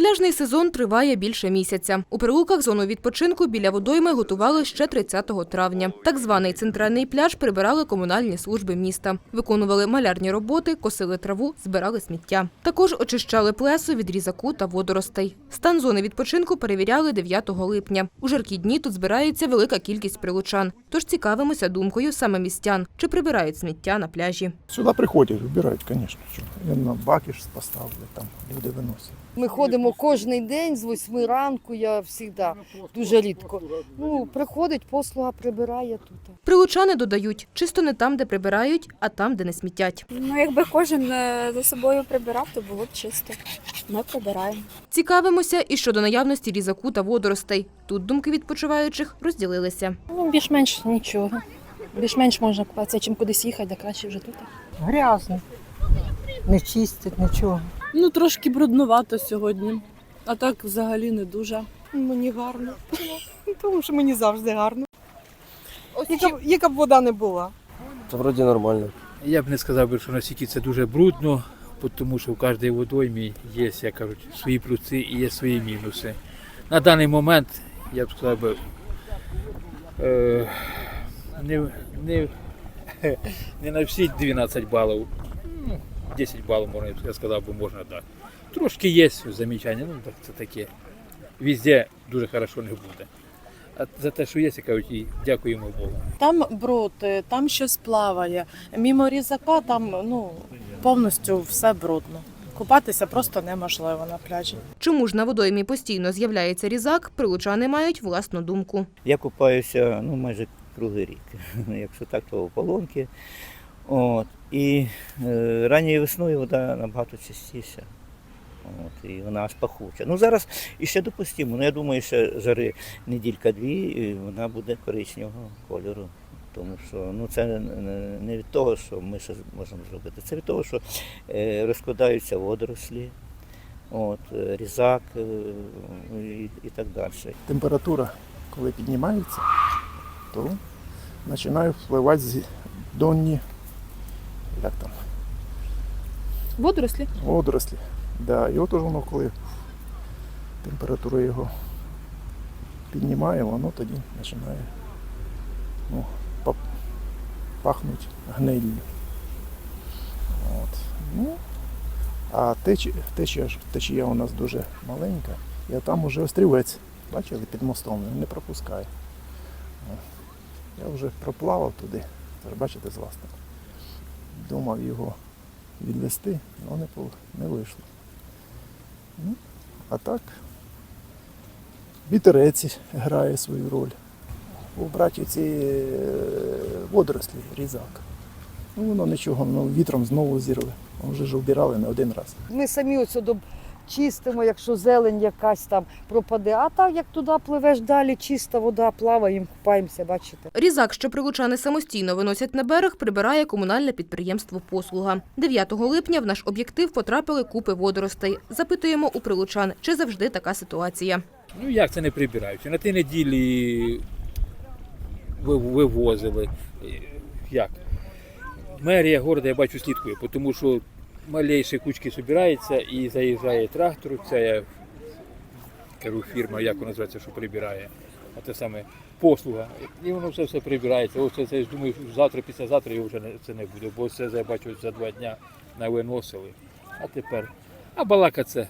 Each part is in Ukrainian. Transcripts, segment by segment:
Пляжний сезон триває більше місяця. У прилуках зону відпочинку біля водойми готували ще 30 травня. Так званий центральний пляж прибирали комунальні служби міста. Виконували малярні роботи, косили траву, збирали сміття. Також очищали плесо від різаку та водоростей. Стан зони відпочинку перевіряли 9 липня. У жаркі дні тут збирається велика кількість прилучан. Тож цікавимося думкою саме містян, чи прибирають сміття на пляжі. Сюди приходять, вибирають, звісно. Я на баки ж поставлю, там люди виносять. Ми ходимо кожен день з 8 ранку, я завжди, дуже рідко. Ну, приходить, послуга прибирає тут. Прилучани додають, чисто не там, де прибирають, а там, де не смітять. Ну, якби кожен е, за собою прибирав, то було б чисто. Ми прибираємо. Цікавимося і щодо наявності різаку та водоростей. Тут думки відпочиваючих розділилися. Ну, більш-менш нічого. Більш-менш можна купатися, чим кудись їхати, да краще вже тут. Грязно. Не чистять нічого. Ну, трошки бруднувато сьогодні. А так взагалі не дуже. Мені гарно. Тому що мені завжди гарно. Яка, б- яка б вода не була. Та вроді нормально. Я б не сказав би, що настільки це дуже брудно, тому що в кожній водоймі є, як кажуть, свої плюси і є свої мінуси. На даний момент, я б сказав би, е, не, не, не на всі 12 балів, ну, 10 балів, можна, я сказав би, можна дати. Трошки є замічання, ну так це таке. Везде дуже хорошо не буде. А за те, що є, кажуть, і дякуємо Богу. Там бруд, е, там щось плаває. Мімо різака там ну, повністю все брудно. Купатися просто неможливо на пляжі. Чому ж на водоймі постійно з'являється різак, прилучани мають власну думку. Я купаюся ну, майже круглий рік. Якщо так, то ополонки. От. І е, ранньою весною вода набагато чистіша. От, і вона аж пахуча. Ну зараз іще допустимо. Ну я думаю, що жари неділька-дві, і вона буде коричневого кольору. Тому що ну, це не- не від того, що ми ще можемо зробити. Це від того, що е, розкладаються водорослі, от, е, різак е, і, і так далі. Температура, коли піднімається, то починає впливати з- донні, як там, Водорослі? водорослі. Да, і от воно, коли температура його піднімає, воно тоді починає ну, па- пахнути гниллю. От. Ну, а теч, течія, течія у нас дуже маленька. І там уже острівець, бачили, під мостом, він не пропускає. Я вже проплавав туди, бачите, з власних. Думав його відвести, але не, вийшло. Ну, а так, вітерець грає свою роль. У ці е, водорослі, різак. Ну, воно нічого, воно вітром знову зірве. Ми вже ж обірали не один раз. Ми самі сюди чистимо, якщо зелень якась там пропаде. А так, як туди пливеш далі, чиста вода, плаваємо, купаємося, бачите. Різак, що прилучани самостійно виносять на берег, прибирає комунальне підприємство «Послуга». 9 липня в наш об'єктив потрапили купи водоростей. Запитуємо у прилучан, чи завжди така ситуація. Ну як це не прибирають? На тій неділі ви- вивозили. Як? Мерія города, я бачу, слідкує, тому що малейші кучки збираються і заїжджає трактор, це я кажу, фірма, як вона називається, що прибирає. А те саме послуга. І воно все все прибирається. Ось це, це думаю, завтра, післязавтра його вже не, це не буде, бо це я бачу за два дня навиносили. А тепер. А балака це.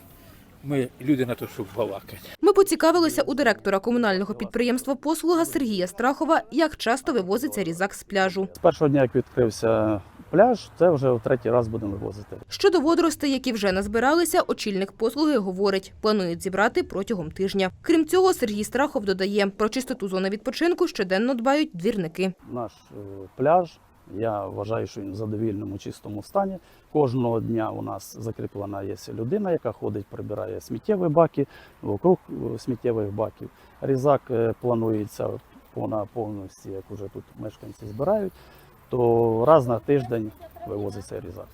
Ми люди на те, щоб балакати. Ми поцікавилися у директора комунального підприємства «Послуга» Сергія Страхова, як часто вивозиться різак з пляжу. З першого дня, як відкрився пляж, це вже в третій раз будемо вивозити. Щодо водоростей, які вже назбиралися, очільник послуги говорить, планують зібрати протягом тижня. Крім цього, Сергій Страхов додає, про чистоту зони відпочинку щоденно дбають двірники. Наш е, пляж, я вважаю, що він в задовільному чистому стані. Кожного дня у нас закріплена є людина, яка ходить, прибирає сміттєві баки, вокруг е, сміттєвих баків. Різак е, планується по наповності, як уже тут мешканці збирають, то раз на тиждень вивозиться різак.